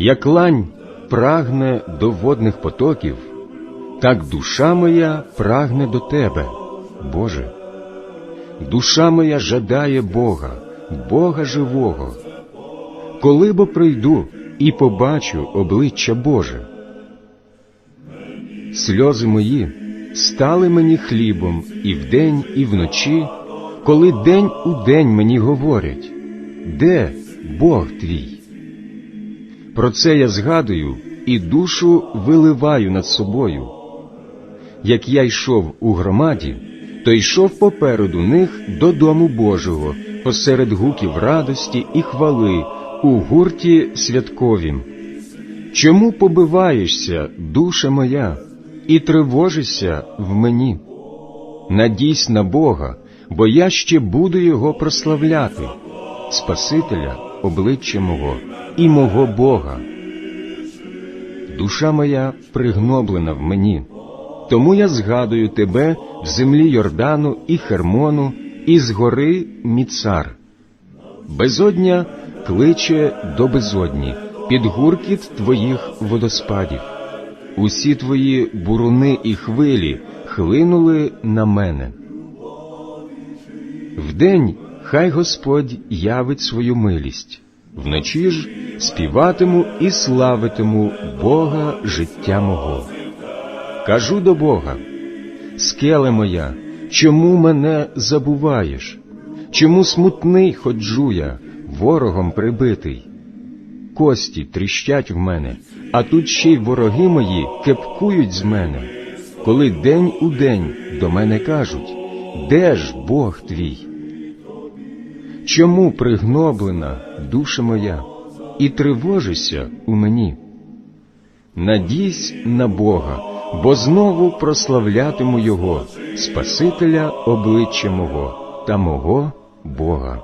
Як лань прагне до водних потоків, так душа моя прагне до Тебе, Боже. Душа моя жадає Бога, Бога живого. Коли бо прийду і побачу обличчя Боже. Сльози мої стали мені хлібом і вдень, і вночі, коли день у день мені говорять, де Бог твій? Про це я згадую і душу виливаю над собою. Як я йшов у громаді, то йшов попереду них до дому Божого, посеред гуків радості і хвали, у гурті святковім. Чому побиваєшся, душа моя, і тривожишся в мені? Надійсь на Бога, бо я ще буду Його прославляти, Спасителя, обличчя мого і мого Бога. Душа моя пригноблена в мені, тому я згадую тебе в землі Йордану і Хермону, і з гори Міцар. Безодня кличе до безодні, під гуркіт твоїх водоспадів. Усі твої буруни і хвилі хлинули на мене. Вдень хай Господь явить свою милість, вночі ж співатиму і славитиму Бога життя мого. Кажу до Бога, скеле моя, чому мене забуваєш? Чому смутний ходжу я, ворогом прибитий? Кості тріщать в мене, а тут ще й вороги мої кепкують з мене, коли день у день до мене кажуть, де ж Бог твій? Чому пригноблена душа моя, і тривожишся у мені? Надійсь на Бога, бо знову прославлятиму Його, Спасителя обличчя мого та мого Бога.